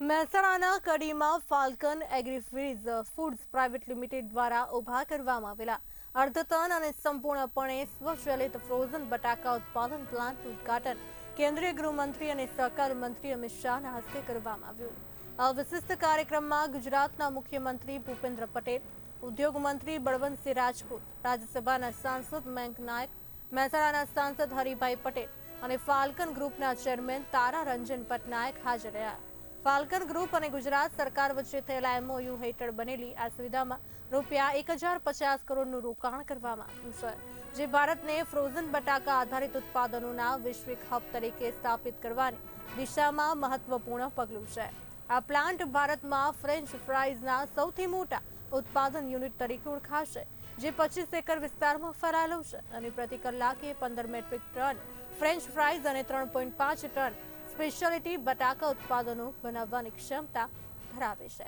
મહેસાણાના કડીમાં Falcon agrifreeze foods private limited દ્વારા ઊભા કરવામાં આવેલા અર્ધતન અને સંપૂર્ણપણે સ્વચલિત ફ્રોઝન બટાકા ઉત્પાદન પ્લાન્ટનું ઉદ્ઘાટન કેન્દ્રીય ગૃહમંત્રી અને સહકાર મંત્રી અમિત શાહના હસ્તે કરવામાં આવ્યું. આ વિશિષ્ટ કાર્યક્રમમાં ગુજરાતના મુખ્યમંત્રી ભૂપેન્દ્ર પટેલ, ઉદ્યોગ મંત્રી બળવંતસિંહ રાજપૂત, રાજ્યસભાના સાંસદ મયંક નાયક, મહેસાણાના સાંસદ હરિભાઈ પટેલ અને ફાલ્કન ગ્રુપના ચેરમેન તારા રંજન પટનાયક હાજર રહ્યા. ફાલ્કન ગ્રુપ અને ગુજરાત સરકાર વચ્ચે થયેલા એમઓયુ હેઠળ બનેલી આ સુવિધામાં રૂપિયા એક હજાર પચાસ કરોડનું રોકાણ કરવામાં આવ્યું છે, જે ભારતને ફ્રોઝન બટાકા આધારિત ઉત્પાદનોના વૈશ્વિક હબ તરીકે સ્થાપિત કરવાની દિશામાં મહત્વપૂર્ણ પગલું છે. આ પ્લાન્ટ ભારતમાં ફ્રેન્ચ ફ્રાઈઝના સૌથી મોટા ઉત્પાદન યુનિટ તરીકે ઓળખાશે, જે પચીસ એકર વિસ્તારમાં ફેલાયેલો છે અને પ્રતિ કલાકે પંદર મેટ્રિક ટન ફ્રેન્ચ ફ્રાઈઝ અને ત્રણ પોઈન્ટ પાંચ ટન સ્પેશિયાલિટી બટાકા ઉત્પાદનો બનાવવાની ક્ષમતા ધરાવે છે.